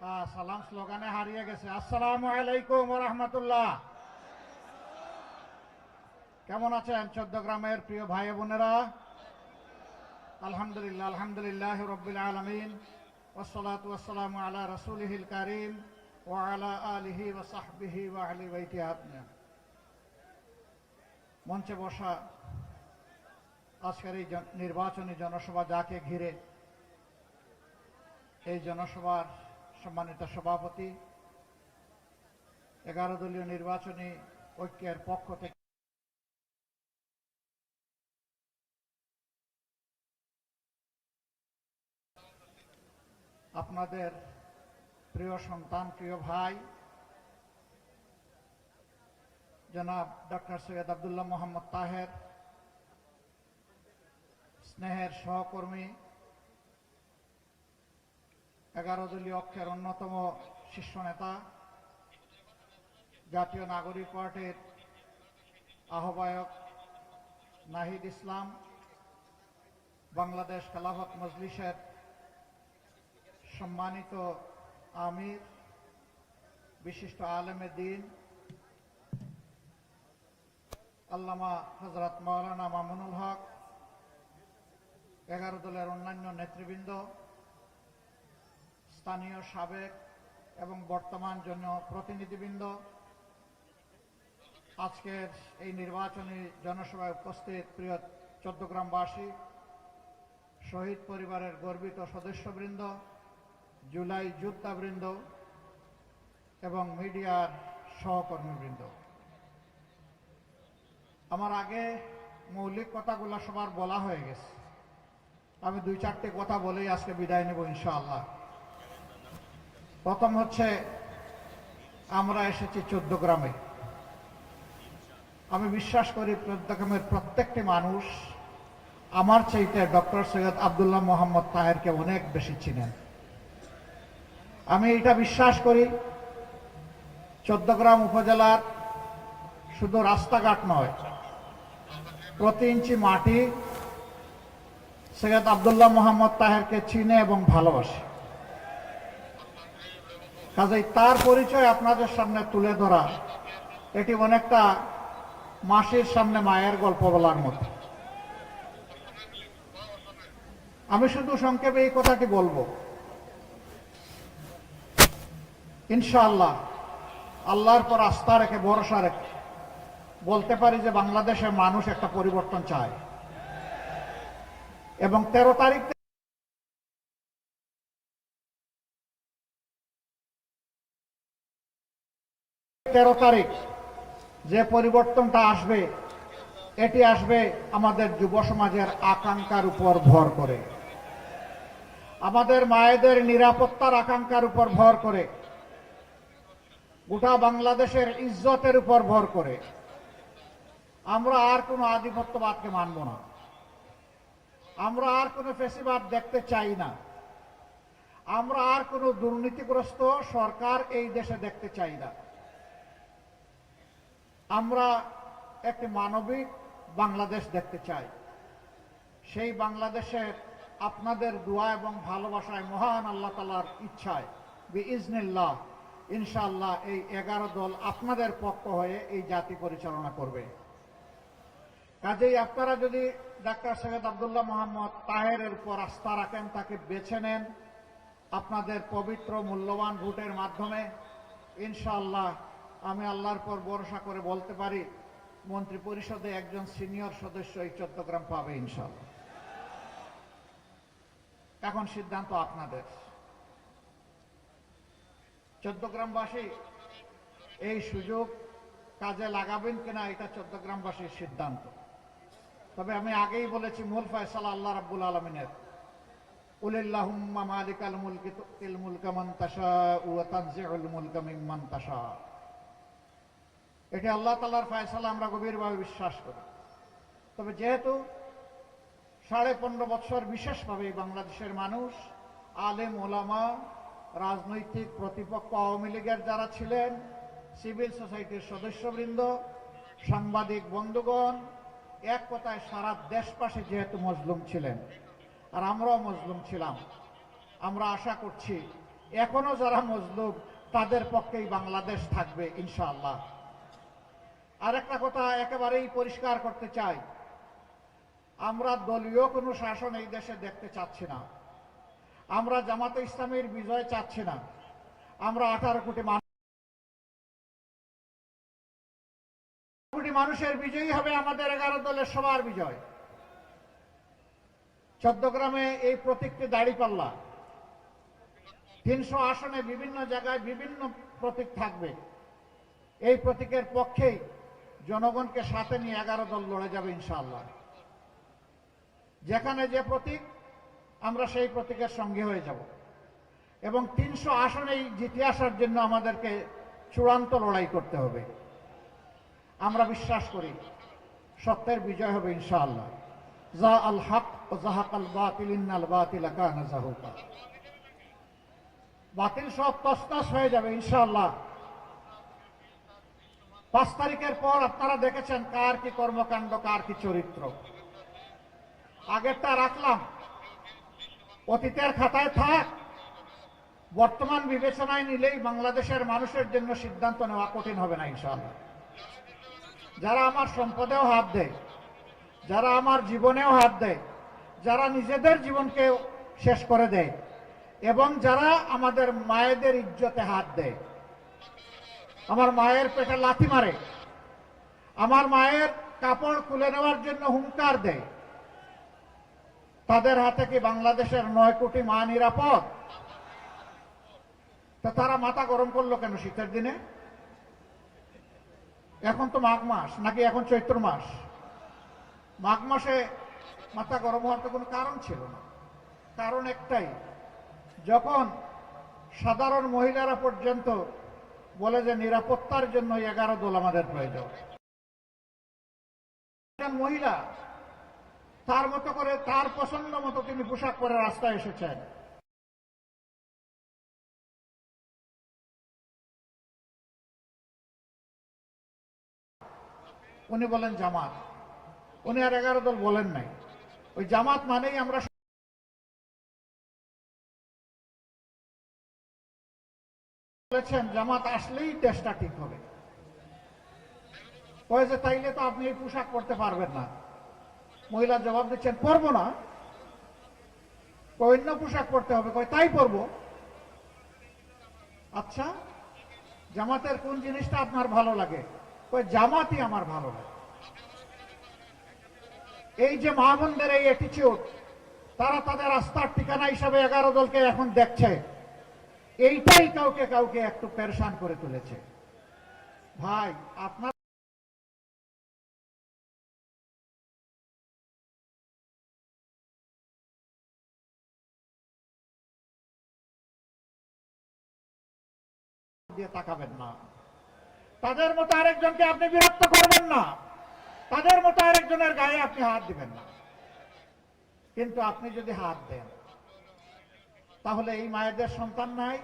সালাম স্লোগানে হারিয়ে গেছে। আসসালামু আলাইকুম রহমতুল্লাহ। কেমন আছেন চোদ্দ গ্রামের প্রিয় ভাই বোনেরা? আলহামদুলিল্লাহ আলহামদুলিল্লাহ রবিল আলমিন। ওসলাত ওসালাম আলা রসুলহিল করিম ও আলা আলিহি ও সাহবিহি ও আলি বৈতি আত্মীয় মঞ্চে বসা আজকের এই নির্বাচনী জনসভা যাকে ঘিরে, এই জনসভার সম্মানিত সভাপতি, এগারো দলীয় নির্বাচনী ঐক্যের পক্ষ থেকে আপনাদের প্রিয় সন্তান, প্রিয় ভাই, জনাব ডক্টর সৈয়দ আবদুল্লাহ মোহাম্মদ তাহের, স্নেহের সহকর্মী এগারো দলীয় অক্ষের অন্যতম শীর্ষ নেতা, জাতীয় নাগরিক পার্টির আহ্বায়ক নাহিদ ইসলাম, বাংলাদেশ খেলাফত মজলিসের সম্মানিত আমির, বিশিষ্ট আলেমে দিন, আল্লামা হজরত মৌলানা মামুনুল হক, এগারো দলের অন্যান্য নেতৃবৃন্দ স্থানীয় সাবেক এবং বর্তমান জন্য প্রতিনিধিবৃন্দ, আজকের এই নির্বাচনী জনসভায় উপস্থিত প্রিয় চোদ্দগ্রামবাসী, শহীদ পরিবারের গর্বিত সদস্যবৃন্দ, জুলাই যোদ্ধাবৃন্দ এবং মিডিয়ার সহকর্মীবৃন্দ। আমার আগে মৌলিক কথাগুলো সবার বলা হয়ে গেছে। আমি দুই চারটে কথা বলেই আজকে বিদায় নেব ইনশাআল্লাহ। প্রথম হচ্ছে, আমরা এসেছি চোদ্দ গ্রামে। আমি বিশ্বাস করি চোদ্দ গ্রামের প্রত্যেকটি মানুষ আমার চাইতে ডক্টর সৈয়দ আবদুল্লাহ মোহাম্মদ তাহেরকে অনেক বেশি চিনেন। আমি এটা বিশ্বাস করি চোদ্দগ্রাম উপজেলার শুধু রাস্তাঘাট নয়, প্রতি ইঞ্চি মাটি সৈয়দ আবদুল্লাহ মোহাম্মদ তাহেরকে চিনে এবং ভালোবাসে। কাজেই তার পরিচয় আপনাদের সামনে তুলে ধরা। এটি অনেকটা মাসির সামনে মায়ের গল্প বলার মতো। আমি শুধু সংক্ষেপে এই কথাটি বলব। ইনশাআল্লাহ, আল্লাহর পর আস্থা রেখে, ভরসা রেখে বলতে পারি যে বাংলাদেশের মানুষ একটা পরিবর্তন চায়। এবং তেরো তারিখ তেরো তারিখ যে পরিবর্তনটা আসবে, এটি আসবে আমাদের যুব সমাজের আকাঙ্ক্ষার উপর ভর করে। আমাদের মায়েদের নিরাপত্তার আকাঙ্ক্ষার উপর ভর করে। গোটা বাংলাদেশের ইজ্জতের উপর ভর করে। আমরা আর কোনো আধিপত্যবাদকে মানব না। আমরা আর কোনো ফেসিবাদ দেখতে চাই না। আমরা আর কোনো দুর্নীতিগ্রস্ত সরকার এই দেশে দেখতে চাই না। আমরা একটি মানবিক বাংলাদেশ দেখতে চাই। সেই বাংলাদেশের আপনাদের দোয়া এবং ভালোবাসায় মহান আল্লাহ তালার ইচ্ছায় বি ইজনিল্লাহ ইনশাআল্লাহ এই এগারো দল আপনাদের পক্ষ হয়ে এই জাতি পরিচালনা করবে। কাজেই আপনারা যদি ডাক্তার সৈয়দ আবদুল্লাহ মোহাম্মদ তাহেরের উপর আস্থা রাখেন, তাকে বেছে নেন আপনাদের পবিত্র, মূল্যবান ভোটের মাধ্যমে, ইনশাআল্লাহ আমি আল্লাহর পর ভরসা করে বলতে পারি, মন্ত্রী পরিষদে একজন সিনিয়র সদস্য এই চট্টগ্রাম পাবে ইনশাআল্লাহ। এখন সিদ্ধান্ত আপনাদের। চট্টগ্রামবাসী, এই সুযোগ কাজে লাগাবেন কিনা এটা চট্টগ্রামবাসীর সিদ্ধান্ত। তবে আমি আগেই বলেছি, মূল ফয়সালা আল্লাহ রাব্বুল আলমিনের। উলিল্লাহুম্মা মালিকাল মুলকি তুতিল মুলকা মান তাশাউ ওয়া তানজিউল মুলকা মিম্মান তাশা এটি আল্লাহ তাআলার ফয়সালা, আমরা গভীরভাবে বিশ্বাস করি। তবে যেহেতু সাড়ে পনেরো বছর বিশেষভাবে বাংলাদেশের মানুষ, আলেম, ওলামা, রাজনৈতিক প্রতিপক্ষ, আওয়ামী লীগের যারা ছিলেন, সিভিল সোসাইটির সদস্যবৃন্দ, সাংবাদিক বন্ধুগণ, এক কথায় সারা দেশবাসী যেহেতু মজলুম ছিলেন, আর আমরাও মজলুম ছিলাম, আমরা আশা করছি এখনও যারা মজলুম, তাদের পক্ষেই বাংলাদেশ থাকবে, ইনশাআল্লাহ। আরেকটা কথা একেবারেই পরিষ্কার করতে চাই। আমরা দলীয় কোনো শাসন এই দেশে দেখতে চাচ্ছি না। আমরা জামাতে ইসলামের বিজয় চাচ্ছি না। আমরা আঠারো কোটি মানুষ কোটি মানুষের বিজয়ী হবে আমাদের এগারো দলের সবার বিজয়। চোদ্দগ্রামে এই প্রতীকটি দাঁড়িপাল্লা। তিনশো আসনে বিভিন্ন জায়গায় বিভিন্ন প্রতীক থাকবে। এই প্রতীকের পক্ষেই জনগণকে সাথে নিয়ে এগারো দল লড়ে যাবে ইনশাআল্লাহ। যেখানে যে প্রতীক, আমরা সেই প্রতীকের সঙ্গে হয়ে যাব। এবং তিনশো আসনেই জিতে আসার জন্য আমাদেরকে চূড়ান্ত লড়াই করতে হবে। আমরা বিশ্বাস করি, সত্যের বিজয় হবে ইনশাআল্লাহ। যা আল হক ও জাহাক আল বাতিল, ইন্নাল বাতিল কানা বাতিল সব তসনস হয়ে যাবে ইনশাআল্লাহ। পাঁচ তারিখের পর আপনারা দেখেছেন কার কি কর্মকাণ্ড, কার কি চরিত্র। আগেরটা রাখলাম। অতীতের খাতায় থাক, বর্তমান বিবেচনায় নিলেই বাংলাদেশের মানুষের জন্য সিদ্ধান্ত নেওয়া কঠিন হবে না, ইনশাআল্লাহ। যারা আমার সম্পদেও হাত দেয়, যারা আমার জীবনেও হাত দেয়, যারা নিজেদের জীবনকে শেষ করে দেয়, এবং যারা আমাদের মায়েদের ইজ্জতে হাত দেয় আমার মায়ের পেটে লাথি মারে। আমার মায়ের কাপড় খুলে নেওয়ার জন্য হুঙ্কার দেয়। তাদের হাতে কি বাংলাদেশের নয় কোটি মা নিরাপদ? তা তারা মাথা গরম করল কেন শীতের দিনে? এখন তো মাঘ মাস, নাকি এখন চৈত্র মাস? মাঘ মাসে মাথা গরম হওয়ার তো কোনো কারণ ছিল না। কারণ একটাই, যখন সাধারণ মহিলারা পর্যন্ত বলে যে নিরাপত্তার জন্য এগারো দল আমাদের প্রয়োজন। মহিলা, তার মতো করে তার পছন্দ মতো তিনি পোশাক পরে রাস্তায় এসেছেন। উনি বলেন জামাত। উনি আর এগারো দল বলেন নাই। ওই জামাত মানেই আমরা বলেছেন, জামাত আসলেই দেশটা ঠিক হবে। কয়ে যে তাইলে তো আপনি এই পোশাক পরতে পারবেন না। মহিলা জবাব দিচ্ছেন, পরবো না। অন্য পোশাক পরতে হবে। কয়, তাই পরবো। আচ্ছা জামাতের কোন জিনিসটা আপনার ভালো লাগে? কয়, জামাতই আমার ভালো লাগে। এই যে মা এই অ্যাটিচিউড তারা তাদের রাস্তার ঠিকানা হিসাবে এগারো দলকে এখন দেখছে। এইটাই কাউকে কাউকে একটু পেরেশান করে তুলেছে। ভাই, আপনার তাকাবেন না। তাদের মতো আরেকজনকে আপনি বিরক্ত করবেন না। তাদের মতো আরেকজনের গায়ে আপনি হাত দিবেন না। কিন্তু আপনি যদি হাত দেন তাহলে এই মায়েদের সন্তান নাই।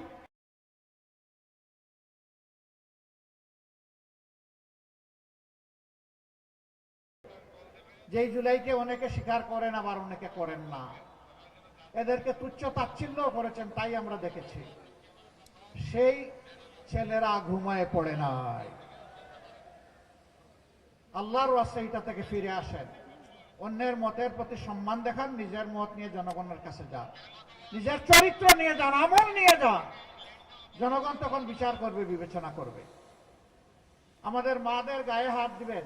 যেই জুলাইকে অনেকে স্বীকার করেন, আবার অনেকে করেন না। এদেরকে তুচ্ছ তাচ্ছিল্য করেছেন, তাই আমরা দেখেছি। সেই ছেলেরা ঘুমায় পড়ে নাই। আল্লাহর ওয়াস্তে এটা থেকে ফিরে আসেন। অন্যের মতের প্রতি সম্মান দেখান, নিজের মত নিয়ে জনগণের কাছে যান। নিজের চরিত্র নিয়ে যান, আমল নিয়ে যান। জনগণ তখন বিচার করবে, বিবেচনা করবে। আমাদের মাদের গায়ে হাত দিবেন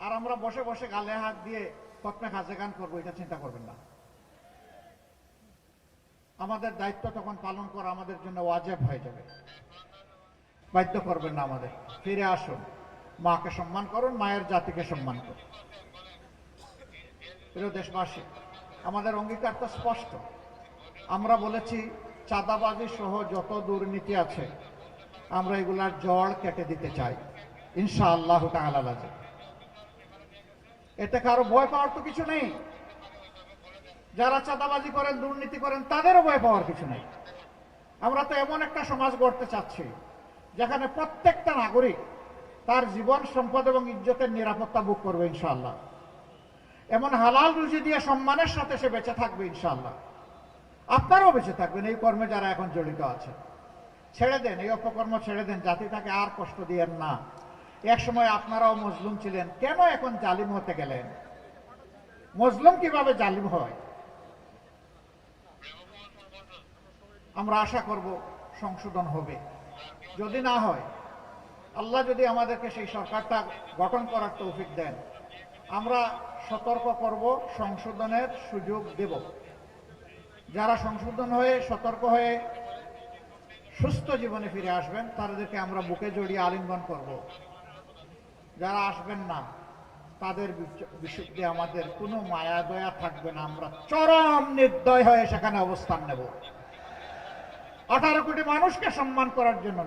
আর আমরা বসে বসে গালে হাত দিয়ে কতমে কাজে গান করব, এটা চিন্তা করবেন না। আমাদের দায়িত্ব তখন পালন করা আমাদের জন্য ওয়াজেব হয়ে যাবে। বাধ্য করবেন না আমাদের। ফিরে আসুন। মাকে সম্মান করুন, মায়ের জাতিকে সম্মান করুন। প্রিয় দেশবাসী, আমাদের অঙ্গীকার তো স্পষ্ট। আমরা বলেছি, চাঁদাবাজি সহ যত দুর্নীতি আছে, আমরা এগুলার জড় কেটে দিতে চাই। ইনশা আল্লাহ এতে কারও ভয় পাওয়ার তো কিছু নেই। যারা চাঁদাবাজি করেন, দুর্নীতি করেন, তাদেরও ভয় পাওয়ার কিছু নেই। আমরা তো এমন একটা সমাজ গড়তে চাচ্ছি, যেখানে প্রত্যেকটা নাগরিক তার জীবন, সম্পদ এবং ইজ্জতের নিরাপত্তা বুক করবে ইনশাআল্লাহ। এমন হালাল রুজি দিয়ে সম্মানের সাথে সে বেঁচে থাকবে ইনশাআল্লাহ। আপনারাও বেঁচে থাকবেন, এই কর্মে যারা এখন জড়িত আছে। ছেড়ে দেন, এই অপকর্ম ছেড়ে দেন জাতিটাকে আর কষ্ট দিয়েন না। এক সময় আপনারাও মজলুম ছিলেন, কেন এখন জালিম হতে গেলেন? মজলুম কীভাবে জালিম হয়? আমরা আশা করব সংশোধন হবে। যদি না হয়, আল্লাহ যদি আমাদেরকে সেই সরকারটা গঠন করার তৌফিক দেন। আমরা সতর্ক করব, সংশোধনের সুযোগ দেব। যারা সংশোধন হয়ে, সতর্ক হয়ে সুস্থ জীবনে ফিরে আসবেন, তাদেরকে আমরা বুকে জড়িয়ে আলিঙ্গন করব। যারা আসবেন না, তাদের বিশুদ্ধে আমাদের কোনো মায়া দয়া থাকবে না। আমরা চরম নির্দয় হয়ে সেখানে অবস্থান নেব। আঠারো কোটি মানুষকে সম্মান করার জন্য।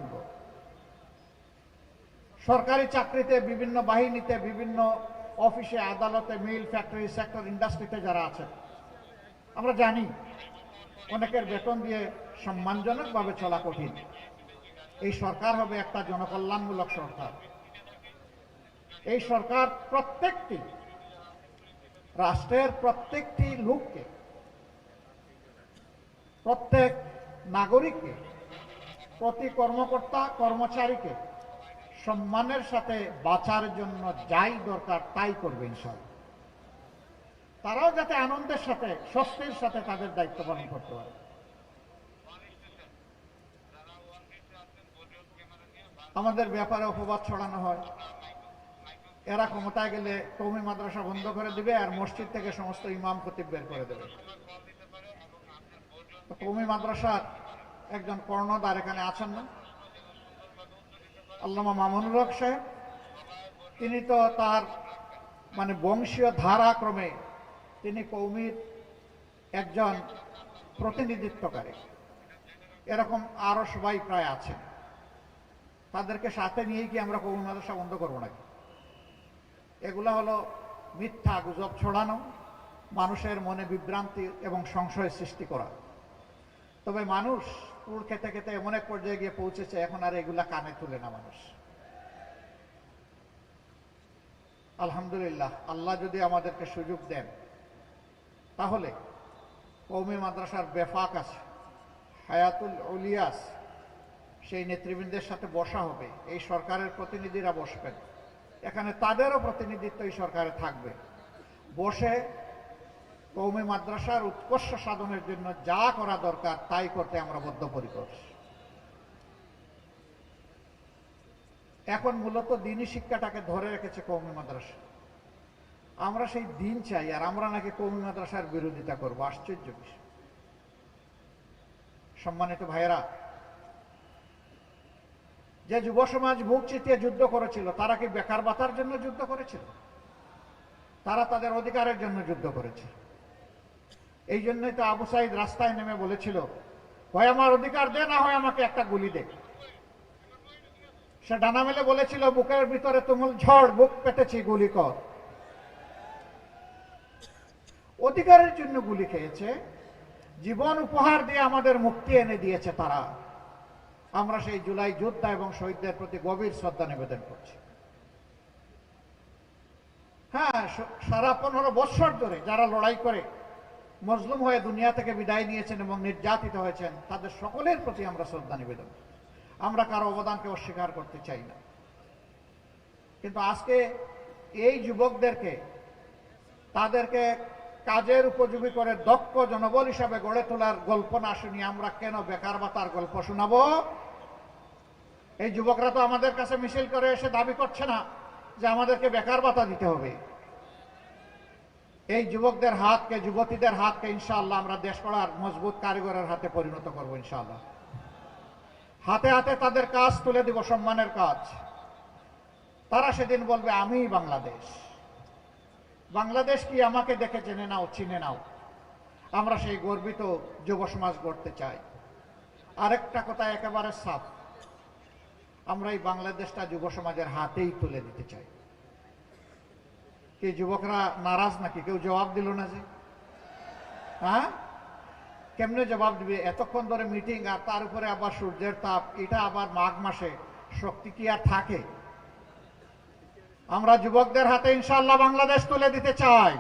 সরকারি চাকরিতে, বিভিন্ন বাহিনীতে, বিভিন্ন অফিসে, আদালতে, মিল, ফ্যাক্টরি, সেক্টর, ইন্ডাস্ট্রিতে যারা আছেন, আমরা জানি অনেকের বেতন দিয়ে সম্মানজনকভাবে চলা কঠিন। এই সরকার হবে একটা জনকল্যাণমূলক সরকার। এই সরকার প্রত্যেকটি, রাষ্ট্রের প্রত্যেকটি লোককে, প্রত্যেক নাগরিককে, প্রতি কর্মকর্তা, কর্মচারীকে সম্মানের সাথে বাঁচার জন্য যাই দরকার, তাই করবে ইনশাল্লাহ তারাও যাতে আনন্দের সাথে, স্বস্তির সাথে তাদের দায়িত্ব পালন করতে পারে। আমাদের ব্যাপারে অপবাদ ছড়ানো হয়। এরা ক্ষমতায় গেলে কৌমি মাদ্রাসা বন্ধ করে দিবে আর মসজিদ থেকে সমস্ত ইমাম খতিব বের করে দেবে। কৌমি মাদ্রাসার একজন কর্ণধার এখানে আছেন না? আল্লামা মামুনুর হক সাহেব, তিনি তো তার মানে বংশীয় ধারাক্রমে তিনি কৌমির একজন প্রতিনিধিত্বকারী। এরকম আরও সবাই প্রায় আছেন। তাদেরকে সাথে নিয়ে কি আমরা কৌমি মাদ্রাসা বন্ধ করব নাকি? এগুলা হলো মিথ্যা গুজব ছড়ানো, মানুষের মনে বিভ্রান্তি এবং সংশয় সৃষ্টি করা। তবে মানুষ কুড় খেতে খেতে এমন এক পর্যায়ে গিয়ে পৌঁছেছে, এখন আর এগুলা কানে তুলে না মানুষ। আলহামদুলিল্লাহ, আল্লাহ যদি আমাদেরকে সুযোগ দেন, তাহলে কৌমি মাদ্রাসার বেফাক আছে, হায়াতুল উলিয়াস সেই নেতৃবৃন্দের সাথে বসা হবে, এই সরকারের প্রতিনিধিরা বসবেন। এখানে তাদেরও প্রতিনিধিত্ব এই সরকারে থাকবে। বসে কৌমি মাদ্রাসার উৎকর্ষ সাধনের জন্য যা করা দরকার, তাই করতে আমরা বদ্ধপরিকর। এখন মূলত দিনই শিক্ষাটাকে ধরে রেখেছে কৌমি মাদ্রাসা। আমরা সেই দিন চাই, আর আমরা নাকি কৌমি মাদ্রাসার বিরোধিতা করব, আশ্চর্য বিষয়। সম্মানিত ভাইয়েরা, যে যুব সমাজ বুক চিতিয়ে যুদ্ধ করেছিল, তারা কি বেকার বাতার জন্য যুদ্ধ করেছিল? তারা তাদের অধিকারের জন্য যুদ্ধ করেছে এই জন্যই তো আবু সাইদ রাস্তায় নেমে বলেছিল, হয় আমার অধিকার দে, না হয় আমাকে একটা গুলি দে। সে ডানা মেলে বলেছিল, বুকের ভিতরে তুমুল ঝড়, বুক পেতেছি, গুলি কর। অধিকারের জন্য গুলি খেয়েছে, জীবন উপহার দিয়ে আমাদের মুক্তি এনে দিয়েছে তারা। আমরা সেই জুলাই যোদ্ধা এবং শহীদদের প্রতি গভীর শ্রদ্ধা নিবেদন করছি। হ্যাঁ সারা পনেরো বৎসর ধরে যারা লড়াই করে মজলুম হয়ে দুনিয়া থেকে বিদায় নিয়েছেন এবং নির্যাতিত হয়েছেন, তাদের সকলের প্রতি আমরা শ্রদ্ধা নিবেদন। আমরা কারও অবদানকে অস্বীকার করতে চাই না। কিন্তু আজকে এই যুবকদেরকে, তাদেরকে কাজের উপযোগী করে দক্ষ জনবল হিসাবে গড়ে তোলার গল্প না শুনিয়ে আমরা কেন বেকার ভাতার গল্প শোনাবো? এই যুবকরা তো আমাদের কাছে মিছিল করে এসে দাবি করছে না যে আমাদেরকে বেকার ভাতা দিতে হবে। এই যুবকদের হাতকে, যুবতীদের হাতকে ইনশাআল্লাহ আমরা দেশ করার মজবুত কারিগরের হাতে পরিণত করব ইনশাআল্লাহ। হাতে হাতে তাদের কাজ তুলে দিব সম্মানের কাজ। তারা সেদিন বলবে, আমিই বাংলাদেশ। বাংলাদেশ কি আমাকে দেখে জেনে নাও, চিনে নাও? আমরা সেই গর্বিত যুব সমাজ গড়তে চাই। আরেকটা কথা একেবারে সাফ। আমরা এই বাংলাদেশটা যুব সমাজের হাতেই তুলে দিতে চাই। কি যুবকরা নারাজ নাকি? কেউ জবাব দিল না যে। হ্যাঁ? কেমনে জবাব দিবে? এতক্ষণ ধরে মিটিং আর তার উপরে আবার সূর্যের তাপ, এটা আবার মাঘ মাসে। শক্তি কি আর থাকে? আমরা যুবকদের হাতে ইনশাল্লাহ বাংলাদেশ তুলে দিতে চাই।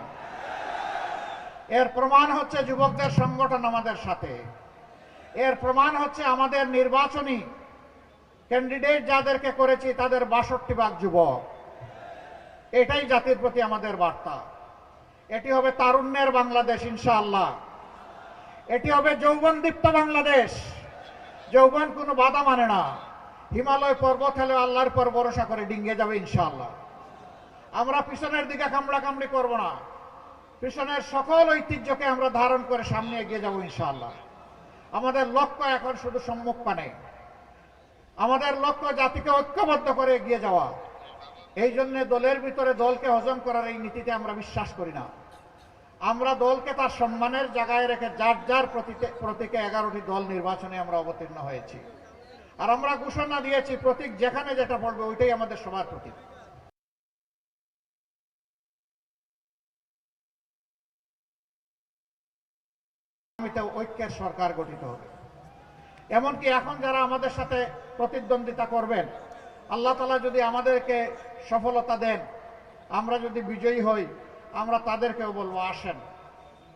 এর প্রমাণ হচ্ছে যুবকদের সংগঠন আমাদের সাথে। এর প্রমাণ হচ্ছে আমাদের নির্বাচনী ক্যান্ডিডেট যাদেরকে করেছি, তাদের বাষট্টি ভাগ যুবক। এটাই জাতির প্রতি আমাদের বার্তা। এটি হবে তারুণ্যের বাংলাদেশ, ইনশাআল্লাহ। এটি হবে যৌবনদীপ্ত বাংলাদেশ। যৌবন কোনো বাধা মানে না। হিমালয় পর্বত হলে আল্লাহর পর ভরসা করে ডিঙ্গে যাবে, ইনশাআল্লাহ। আমরা পিছনের দিকে কামড়া কামড়ি করব না। পিছনের সকল ঐতিহ্যকে আমরা ধারণ করে সামনে এগিয়ে যাব, ইনশাআল্লাহ। আমাদের লক্ষ্য এখন শুধু সম্মুখ পানে। আমাদের লক্ষ্য জাতিকে ঐক্যবদ্ধ করে এগিয়ে যাওয়া। এই জন্য দলের ভিতরে দলকে হজম করার এই নীতিতে আমরা বিশ্বাস করি না। আমরা দলকে তার সম্মানের জায়গায় রেখে যার যার প্রতীকে এগারোটি দল নির্বাচনে আমরা অবতীর্ণ হয়েছি। আর আমরা ঘোষণা দিয়েছি, প্রতীক যেখানে যেটা পড়বে ওইটাই আমাদের সবার প্রতীক। ঐক্যের সরকার গঠিত হবে। এমনকি এখন যারা আমাদের সাথে প্রতিদ্বন্দ্বিতা করবেন আল্লাহ তালা যদি আমাদেরকে সফলতা দেন, আমরা যদি বিজয়ী হই, আমরা তাদেরকেও বলব, আসেন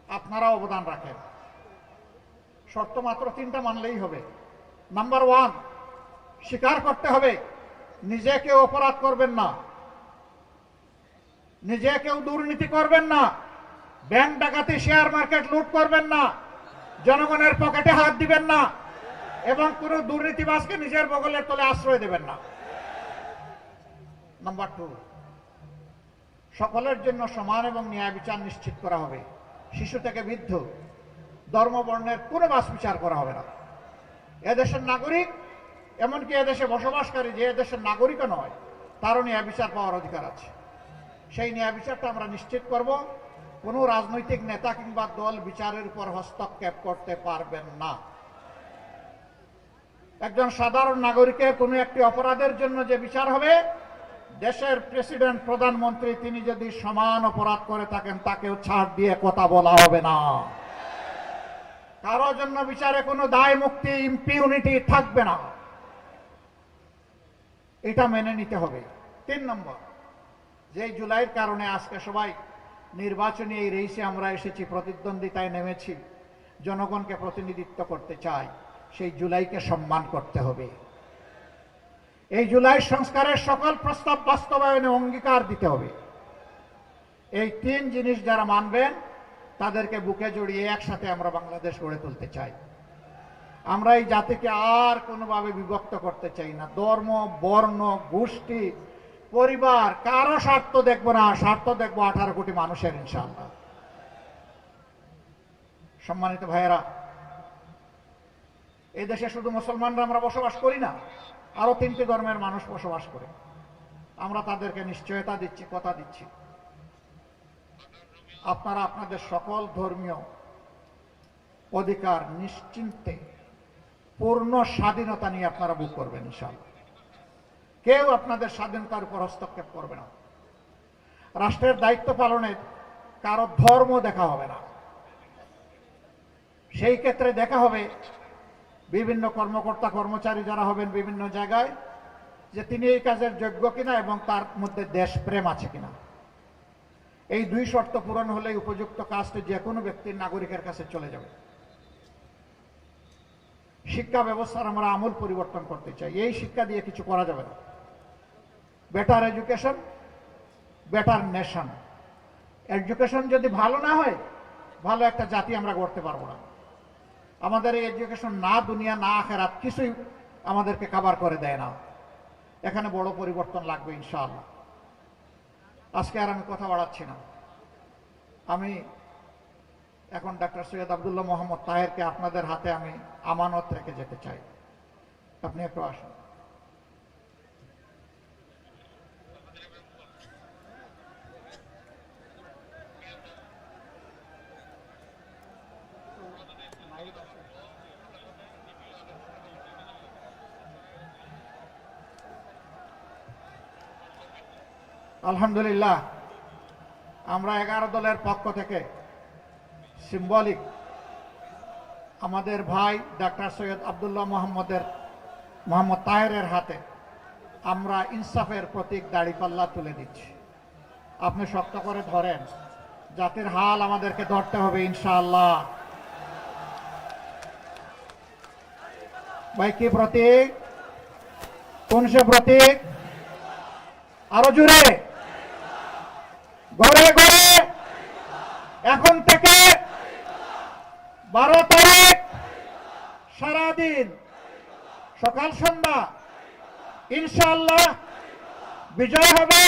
আপনারা অবদান রাখেন। শর্ত মাত্র তিনটা মানলেই হবে। নাম্বার ওয়ান স্বীকার করতে হবে, নিজে কেউ অপরাধ করবেন না। নিজে কেউ দুর্নীতি করবেন না। ব্যাংক ডাকাতি, শেয়ার মার্কেট লুট করবেন না। জনগণের পকেটে হাত দিবেন না। এবং কোন দুর্নীতিবাজকে নিজের বগলের তলে আশ্রয় দেবেন না। নাম্বার টু সকলের জন্য সমান এবং ন্যায় বিচার নিশ্চিত করা হবে। শিশু থেকে বৃদ্ধ, ধর্ম বর্ণের কোনো বাস বিচার করা হবে না। এদেশের নাগরিক, এমনকি এদেশে বসবাসকারী যে এদেশের নাগরিকও নয়, তারও ন্যায় বিচার পাওয়ার অধিকার আছে। সেই ন্যায় বিচারটা আমরা নিশ্চিত করব। কোনো রাজনৈতিক নেতা কিংবা দল বিচারের উপর হস্তক্ষেপ করতে পারবেন না। একজন সাধারণ নাগরিকের কোনো একটি অপরাধের জন্য যে বিচার হবে দেশের প্রেসিডেন্ট, প্রধানমন্ত্রী, তিনি যদি সমান অপরাধ করে থাকেন, তাকেও ছাড় দিয়ে কথা বলা হবে না। কারও জন্য বিচারে কোনো দায়, মুক্তি ইম্পিউনিটি থাকবে না। এটা মেনে নিতে হবে। তিন নম্বর যে জুলাইয়ের কারণে আজকে সবাই নির্বাচনী এই রেসে আমরা এসেছি, প্রতিদ্বন্দ্বিতায় নেমেছি, জনগণকে প্রতিনিধিত্ব করতে চাই, সেই জুলাইকে সম্মান করতে হবে। এই জুলাই সংস্কারের সকল প্রস্তাব বাস্তবায়নে অঙ্গীকার দিতে হবে। এই তিন জিনিস যারা মানবেন, তাদেরকে বুকে জড়িয়ে একসাথে আমরা বাংলাদেশ গড়ে তুলতে চাই। আমরা এই জাতিকে আর কোনোভাবে বিভক্ত করতে চাই না। ধর্ম, বর্ণ, গোষ্ঠী, পরিবার, কারও স্বার্থ দেখব না, স্বার্থ দেখব আঠারো কোটি মানুষের ইনশাল্লাহ সম্মানিত ভাইয়েরা এই দেশে শুধু মুসলমানরা আমরা বসবাস করি না আরও তিনটি ধর্মের মানুষ বসবাস করে। আমরা তাদেরকে নিশ্চয়তা দিচ্ছি, কথা দিচ্ছি। আপনারা আপনাদের সকল ধর্মীয় অধিকার নিশ্চিন্তে পূর্ণ স্বাধীনতা নিয়ে আপনারা বুক করবেন, ইনশাআল্লাহ। কেউ আপনাদের স্বাধীনতার উপর হস্তক্ষেপ করবে না। রাষ্ট্রের দায়িত্ব পালনের কারও ধর্ম দেখা হবে না। সেই ক্ষেত্রে দেখা হবে বিভিন্ন কর্মকর্তা, কর্মচারী যারা হবেন বিভিন্ন জায়গায়, যে তিনি এই কাজের যোগ্য কিনা এবং তার মধ্যে দেশপ্রেম আছে কিনা। এই দুই শর্ত পূরণ হলে উপযুক্ত কাজটি যে কোনো ব্যক্তির নাগরিকের কাছে চলে যাবে। শিক্ষা ব্যবস্থার আমরা আমূল পরিবর্তন করতে চাই। এই শিক্ষা দিয়ে কিছু করা যাবে না। Better education better nation education যদি ভালো না হয়, ভালো একটা জাতি আমরা গড়তে পারব না। আমাদের এই এডুকেশন না, দুনিয়া না, আখেরাত কিছুই আমাদেরকে কাবার করে দেয় না। এখানে বড় পরিবর্তন লাগবে ইনশাআল্লাহ। আজকে আর আমি কথা বাড়াচ্ছি না। আমি এখন ডাক্তার সৈয়দ আবদুল্লাহ মোহাম্মদ তাহেরকে আপনাদের হাতে আমি আমানত রেখে যেতে চাই। আপনি একটু আসুন। আলহামদুলিল্লাহ, আমরা এগারো দলের পক্ষ থেকে সিম্বলিক আমাদের ভাই ডাক্তার সৈয়দ আবদুল্লাহ মোহাম্মদের, মোহাম্মদ তাহেরের হাতে আমরা ইনসাফের প্রতীক দাড়িপাল্লা তুলে দিচ্ছি। আপনি শক্ত করে ধরেন, জাতির হাল আমাদেরকে ধরতে হবে ইনশাআল্লাহ। ভাই, কি প্রতীক? কোন সে প্রতীক? আরও জুড়ে ঘরে ঘরে। এখন থেকে বারো তারিখ সারাদিন, সকাল, সন্ধ্যা, ইনশাআল্লাহ বিজয় হবে।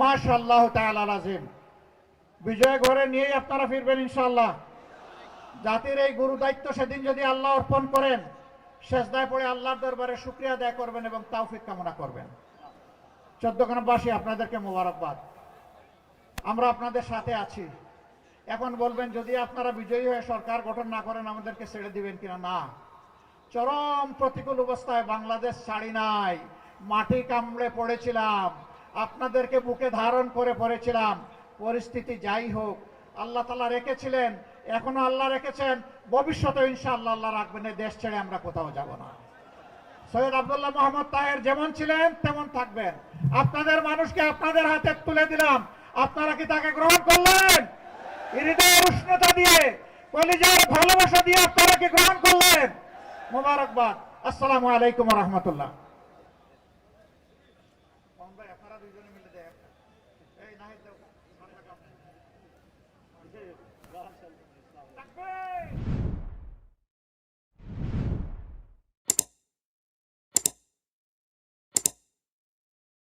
মাশাল্লাহ আজিম। বিজয় ঘরে নিয়েই আপনারা ফিরবেন ইনশাল্লাহ জাতির এই গুরু দায়িত্ব সেদিন যদি আল্লাহ অর্পণ করেন শেষদায় পড়ে আল্লাহর দরবারে শুক্রিয়া আদায় করবেন এবং তাওফিক কামনা করবেন। চোদ্দখানাবাসী আপনাদেরকে মোবারকবাদ। আমরা আপনাদের সাথে আছি। এখন বলবেন, যদি আপনারা বিজয়ী হয়ে সরকার গঠন না করেন, আমাদেরকে ছেড়ে দিবেন কিনা? না। চরম প্রতিকূল অবস্থায় বাংলাদেশ ছাড়ি নাই। মাটি কামড়ে পড়েছিলাম। আপনাদেরকে বুকে ধারণ করে পড়েছিলাম। পরিস্থিতি যাই হোক, আল্লাহ তালা রেখেছিলেন, এখনও আল্লাহ রেখেছেন। ভবিষ্যতে ইনশাআল্লাহ আল্লাহ রাখবেন, এই দেশ ছেড়ে আমরা কোথাও যাব না। সৈয়দ আব্দুল্লাহ মোহাম্মদ তাহের যেমন ছিলেন, তেমন থাকবেন। আপনাদের মানুষকে আপনাদের হাতে তুলে দিলাম। আপনারা কি তাকে গ্রহণ করলেন? হৃদয়ের উষ্ণতা দিয়ে, কলিজার ভালোবাসা দিয়ে আপনারা কি গ্রহণ করলেন? মোবারকবাদ। আসসালামু আলাইকুম রহমতুল্লাহ।